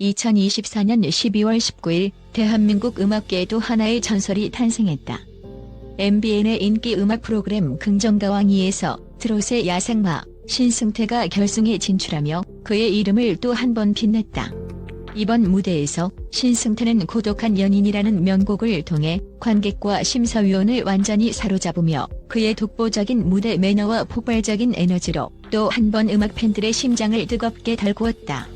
(2024년 12월 19일) 대한민국 음악계에도 하나의 전설이 탄생했다. MBN의 인기 음악 프로그램 긍정가왕 2에서 트롯의 야생마 신승태가 결승에 진출하며 그의 이름을 또 한 번 빛냈다. 이번 무대에서 신승태는 고독한 연인이라는 명곡을 통해 관객과 심사위원을 완전히 사로잡으며 그의 독보적인 무대 매너와 폭발적인 에너지로 또 한 번 음악 팬들의 심장을 뜨겁게 달구었다.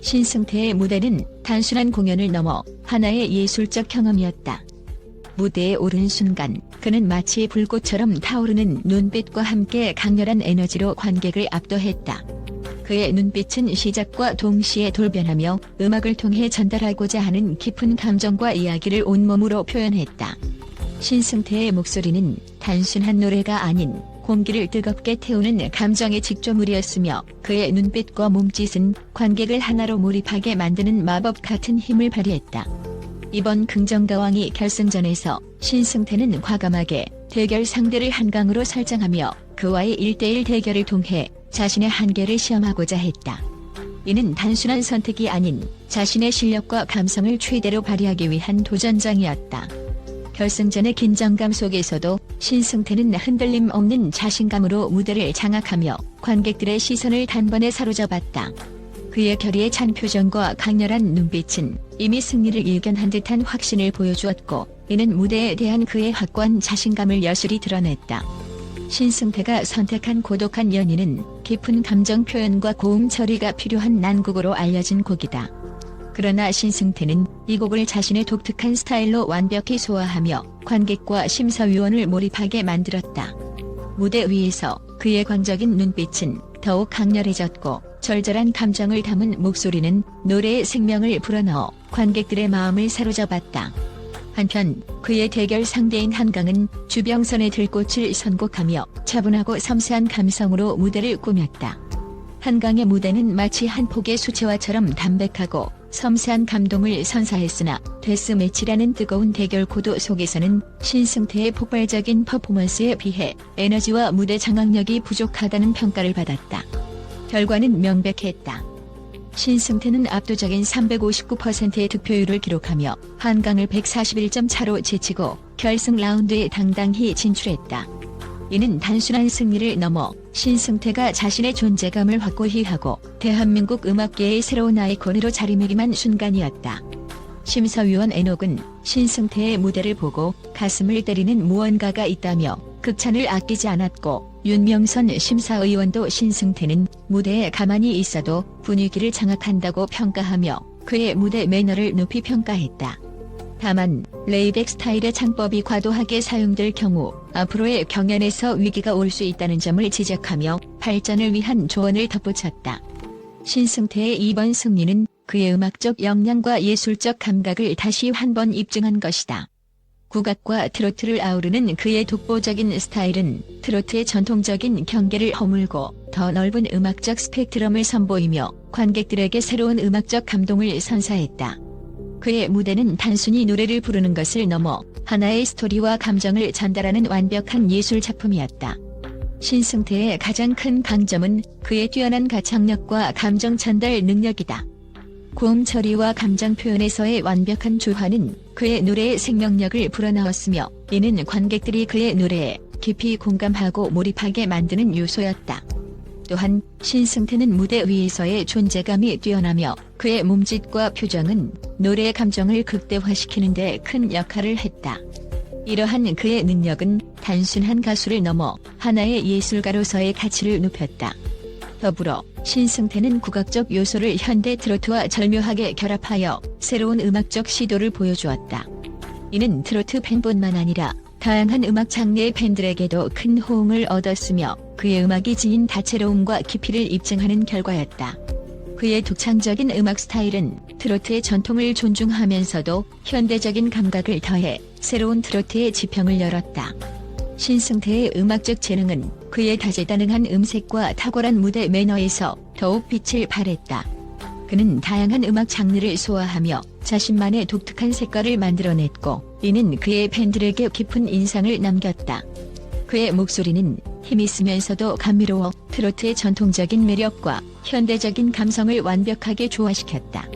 신승태의 무대는 단순한 공연을 넘어 하나의 예술적 경험이었다. 무대에 오른 순간 그는 마치 불꽃처럼 타오르는 눈빛과 함께 강렬한 에너지로 관객을 압도했다. 그의 눈빛은 시작과 동시에 돌변하며 음악을 통해 전달하고자 하는 깊은 감정과 이야기를 온몸으로 표현했다. 신승태의 목소리는 단순한 노래가 아닌 공기를 뜨겁게 태우는 감정의 직조물이었으며 그의 눈빛과 몸짓은 관객을 하나로 몰입하게 만드는 마법 같은 힘을 발휘했다. 이번 긍정가왕이 결승전에서 신승태는 과감하게 대결 상대를 한강으로 설정하며 그와의 1대1 대결을 통해 자신의 한계를 시험하고자 했다. 이는 단순한 선택이 아닌 자신의 실력과 감성을 최대로 발휘하기 위한 도전장이었다. 결승전의 긴장감 속에서도 신승태는 흔들림 없는 자신감으로 무대를 장악하며 관객들의 시선을 단번에 사로잡았다. 그의 결의에 찬 표정과 강렬한 눈빛은 이미 승리를 일견한 듯한 확신을 보여주었고 이는 무대에 대한 그의 확고한 자신감을 여실히 드러냈다. 신승태가 선택한 고독한 연인은 깊은 감정 표현과 고음 처리가 필요한 난곡으로 알려진 곡이다. 그러나 신승태는 이 곡을 자신의 독특한 스타일로 완벽히 소화하며 관객과 심사위원을 몰입하게 만들었다. 무대 위에서 그의 광적인 눈빛은 더욱 강렬해졌고 절절한 감정을 담은 목소리는 노래의 생명을 불어넣어 관객들의 마음을 사로잡았다. 한편 그의 대결 상대인 한강은 주병선의 들꽃을 선곡하며 차분하고 섬세한 감성으로 무대를 꾸몄다. 한강의 무대는 마치 한 폭의 수채화처럼 담백하고 섬세한 감동을 선사했으나 데스 매치라는 뜨거운 대결 고도 속에서는 신승태의 폭발적인 퍼포먼스에 비해 에너지와 무대 장악력이 부족하다는 평가를 받았다. 결과는 명백했다. 신승태는 압도적인 359%의 득표율을 기록하며 한강을 141점 차로 제치고 결승 라운드에 당당히 진출했다. 이는 단순한 승리를 넘어 신승태가 자신의 존재감을 확고히 하고 대한민국 음악계의 새로운 아이콘으로 자리매김한 순간이었다. 심사위원 애녹은 신승태의 무대를 보고 가슴을 때리는 무언가가 있다며 극찬을 아끼지 않았고 윤명선 심사의원도 신승태는 무대에 가만히 있어도 분위기를 장악한다고 평가하며 그의 무대 매너를 높이 평가했다. 다만 레이백 스타일의 창법이 과도하게 사용될 경우 앞으로의 경연에서 위기가 올 수 있다는 점을 지적하며 발전을 위한 조언을 덧붙였다. 신승태의 이번 승리는 그의 음악적 역량과 예술적 감각을 다시 한 번 입증한 것이다. 국악과 트로트를 아우르는 그의 독보적인 스타일은 트로트의 전통적인 경계를 허물고 더 넓은 음악적 스펙트럼을 선보이며 관객들에게 새로운 음악적 감동을 선사했다. 그의 무대는 단순히 노래를 부르는 것을 넘어 하나의 스토리와 감정을 전달하는 완벽한 예술 작품이었다. 신승태의 가장 큰 강점은 그의 뛰어난 가창력과 감정 전달 능력이다. 고음 처리와 감정 표현에서의 완벽한 조화는 그의 노래의 생명력을 불어넣었으며 이는 관객들이 그의 노래에 깊이 공감하고 몰입하게 만드는 요소였다. 또한 신승태는 무대 위에서의 존재감이 뛰어나며 그의 몸짓과 표정은 노래의 감정을 극대화시키는 데 큰 역할을 했다. 이러한 그의 능력은 단순한 가수를 넘어 하나의 예술가로서의 가치를 높였다. 더불어 신승태는 국악적 요소를 현대 트로트와 절묘하게 결합하여 새로운 음악적 시도를 보여주었다. 이는 트로트 팬뿐만 아니라 다양한 음악 장르의 팬들에게도 큰 호응을 얻었으며 그의 음악이 지닌 다채로움과 깊이를 입증하는 결과였다. 그의 독창적인 음악 스타일은 트로트의 전통을 존중하면서도 현대적인 감각을 더해 새로운 트로트의 지평을 열었다. 신승태의 음악적 재능은 그의 다재다능한 음색과 탁월한 무대 매너에서 더욱 빛을 발했다. 그는 다양한 음악 장르를 소화하며 자신만의 독특한 색깔을 만들어냈고 이는 그의 팬들에게 깊은 인상을 남겼다. 그의 목소리는 힘있으면서도 감미로워 트로트의 전통적인 매력과 현대적인 감성을 완벽하게 조화시켰다.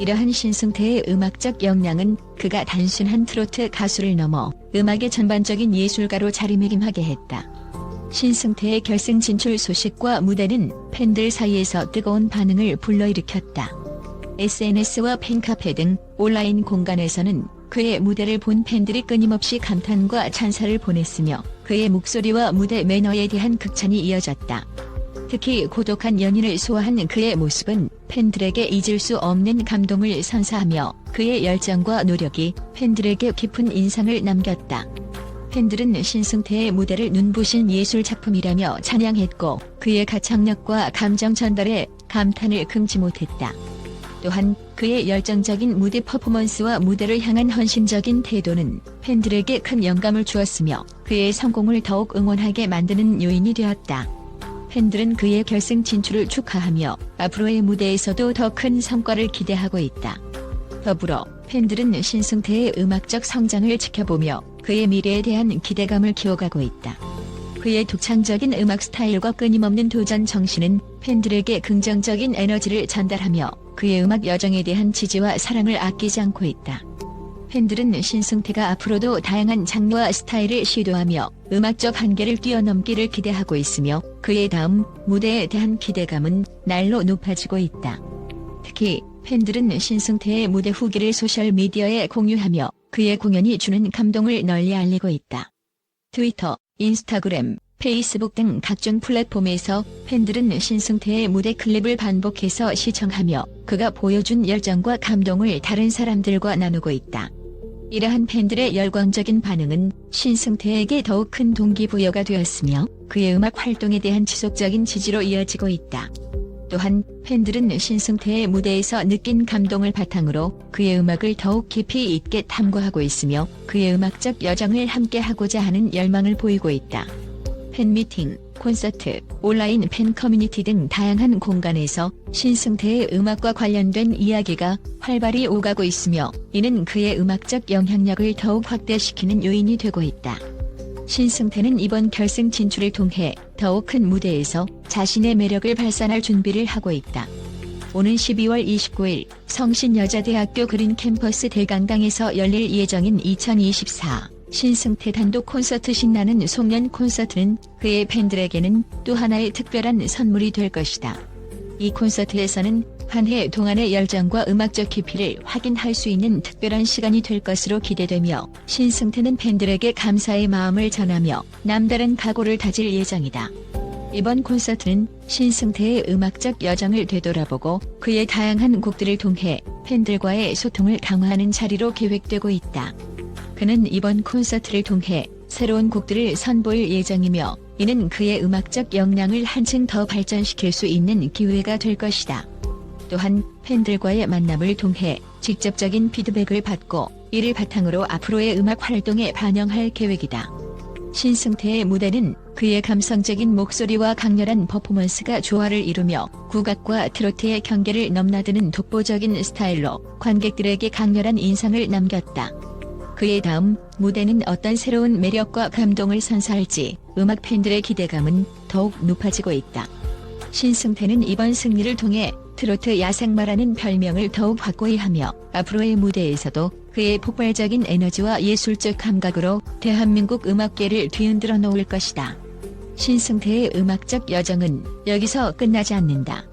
이러한 신승태의 음악적 역량은 그가 단순한 트로트 가수를 넘어 음악의 전반적인 예술가로 자리매김하게 했다. 신승태의 결승 진출 소식과 무대는 팬들 사이에서 뜨거운 반응을 불러일으켰다. SNS와 팬카페 등 온라인 공간에서는 그의 무대를 본 팬들이 끊임없이 감탄과 찬사를 보냈으며 그의 목소리와 무대 매너에 대한 극찬이 이어졌다. 특히 고독한 연인을 소화한 그의 모습은 팬들에게 잊을 수 없는 감동을 선사하며 그의 열정과 노력이 팬들에게 깊은 인상을 남겼다. 팬들은 신승태의 무대를 눈부신 예술 작품이라며 찬양했고 그의 가창력과 감정 전달에 감탄을 금치 못했다. 또한 그의 열정적인 무대 퍼포먼스와 무대를 향한 헌신적인 태도는 팬들에게 큰 영감을 주었으며 그의 성공을 더욱 응원하게 만드는 요인이 되었다. 팬들은 그의 결승 진출을 축하하며 앞으로의 무대에서도 더 큰 성과를 기대하고 있다. 더불어 팬들은 신승태의 음악적 성장을 지켜보며 그의 미래에 대한 기대감을 키워가고 있다. 그의 독창적인 음악 스타일과 끊임없는 도전 정신은 팬들에게 긍정적인 에너지를 전달하며 그의 음악 여정에 대한 지지와 사랑을 아끼지 않고 있다. 팬들은 신승태가 앞으로도 다양한 장르와 스타일을 시도하며 음악적 한계를 뛰어넘기를 기대하고 있으며 그의 다음 무대에 대한 기대감은 날로 높아지고 있다. 특히 팬들은 신승태의 무대 후기를 소셜미디어에 공유하며 그의 공연이 주는 감동을 널리 알리고 있다. 트위터, 인스타그램, 페이스북 등 각종 플랫폼에서 팬들은 신승태의 무대 클립을 반복해서 시청하며 그가 보여준 열정과 감동을 다른 사람들과 나누고 있다. 이러한 팬들의 열광적인 반응은 신승태에게 더욱 큰 동기부여가 되었으며 그의 음악 활동에 대한 지속적인 지지로 이어지고 있다. 또한 팬들은 신승태의 무대에서 느낀 감동을 바탕으로 그의 음악을 더욱 깊이 있게 탐구하고 있으며 그의 음악적 여정을 함께 하고자 하는 열망을 보이고 있다. 팬미팅, 콘서트, 온라인 팬 커뮤니티 등 다양한 공간에서 신승태의 음악과 관련된 이야기가 활발히 오가고 있으며 이는 그의 음악적 영향력을 더욱 확대시키는 요인이 되고 있다. 신승태는 이번 결승 진출을 통해 더욱 큰 무대에서 자신의 매력을 발산할 준비를 하고 있다. 오는 12월 29일 성신여자대학교 그린 캠퍼스 대강당에서 열릴 예정인 2024 신승태 단독 콘서트 신나는 송년 콘서트는 그의 팬들에게는 또 하나의 특별한 선물이 될 것이다. 이 콘서트에서는 한 해 동안의 열정과 음악적 깊이를 확인할 수 있는 특별한 시간이 될 것으로 기대되며 신승태는 팬들에게 감사의 마음을 전하며 남다른 각오를 다질 예정이다. 이번 콘서트는 신승태의 음악적 여정을 되돌아보고 그의 다양한 곡들을 통해 팬들과의 소통을 강화하는 자리로 계획되고 있다. 그는 이번 콘서트를 통해 새로운 곡들을 선보일 예정이며 이는 그의 음악적 역량을 한층 더 발전시킬 수 있는 기회가 될 것이다. 또한 팬들과의 만남을 통해 직접적인 피드백을 받고 이를 바탕으로 앞으로의 음악 활동에 반영할 계획이다. 신승태의 무대는 그의 감성적인 목소리와 강렬한 퍼포먼스가 조화를 이루며 국악과 트로트의 경계를 넘나드는 독보적인 스타일로 관객들에게 강렬한 인상을 남겼다. 그의 다음 무대는 어떤 새로운 매력과 감동을 선사할지 음악 팬들의 기대감은 더욱 높아지고 있다. 신승태는 이번 승리를 통해 트로트 야생마라는 별명을 더욱 확고히 하며 앞으로의 무대에서도 그의 폭발적인 에너지와 예술적 감각으로 대한민국 음악계를 뒤흔들어 놓을 것이다. 신승태의 음악적 여정은 여기서 끝나지 않는다.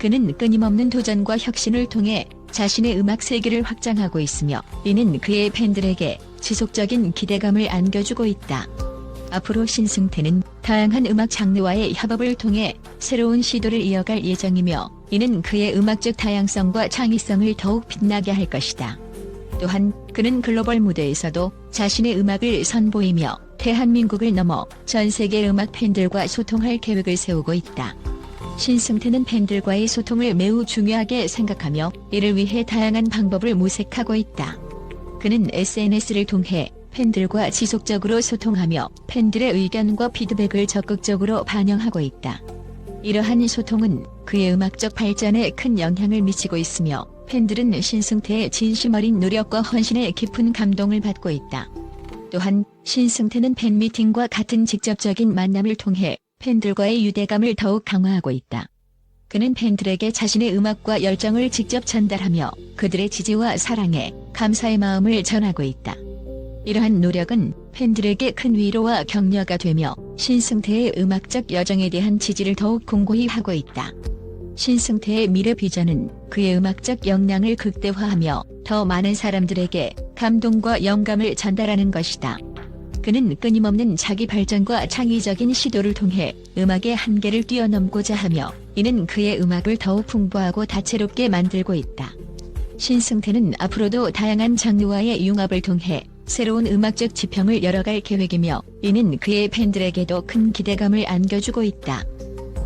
그는 끊임없는 도전과 혁신을 통해 자신의 음악 세계를 확장하고 있으며 이는 그의 팬들에게 지속적인 기대감을 안겨주고 있다. 앞으로 신승태는 다양한 음악 장르와의 협업을 통해 새로운 시도를 이어갈 예정이며 이는 그의 음악적 다양성과 창의성을 더욱 빛나게 할 것이다. 또한 그는 글로벌 무대에서도 자신의 음악을 선보이며 대한민국을 넘어 전 세계 음악 팬들과 소통할 계획을 세우고 있다. 신승태는 팬들과의 소통을 매우 중요하게 생각하며 이를 위해 다양한 방법을 모색하고 있다. 그는 SNS를 통해 팬들과 지속적으로 소통하며 팬들의 의견과 피드백을 적극적으로 반영하고 있다. 이러한 소통은 그의 음악적 발전에 큰 영향을 미치고 있으며 팬들은 신승태의 진심 어린 노력과 헌신에 깊은 감동을 받고 있다. 또한 신승태는 팬미팅과 같은 직접적인 만남을 통해 팬들과의 유대감을 더욱 강화하고 있다. 그는 팬들에게 자신의 음악과 열정을 직접 전달하며 그들의 지지와 사랑에 감사의 마음을 전하고 있다. 이러한 노력은 팬들에게 큰 위로와 격려가 되며 신승태의 음악적 여정에 대한 지지를 더욱 공고히 하고 있다. 신승태의 미래 비전은 그의 음악적 역량을 극대화하며 더 많은 사람들에게 감동과 영감을 전달하는 것이다. 그는 끊임없는 자기 발전과 창의적인 시도를 통해 음악의 한계를 뛰어넘고자 하며 이는 그의 음악을 더욱 풍부하고 다채롭게 만들고 있다. 신승태는 앞으로도 다양한 장르와의 융합을 통해 새로운 음악적 지평을 열어갈 계획이며 이는 그의 팬들에게도 큰 기대감을 안겨주고 있다.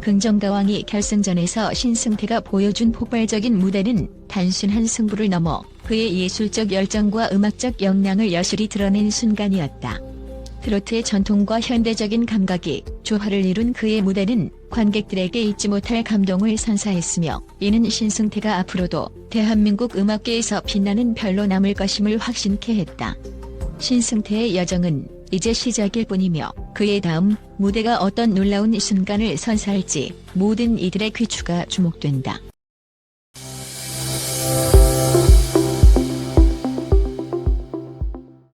긍정가왕이 결승전에서 신승태가 보여준 폭발적인 무대는 단순한 승부를 넘어 그의 예술적 열정과 음악적 역량을 여실히 드러낸 순간이었다. 트로트의 전통과 현대적인 감각이 조화를 이룬 그의 무대는 관객들에게 잊지 못할 감동을 선사했으며 이는 신승태가 앞으로도 대한민국 음악계에서 빛나는 별로 남을 것임을 확신케 했다. 신승태의 여정은 이제 시작일 뿐이며 그의 다음 무대가 어떤 놀라운 순간을 선사할지 모든 이들의 귀추가 주목된다.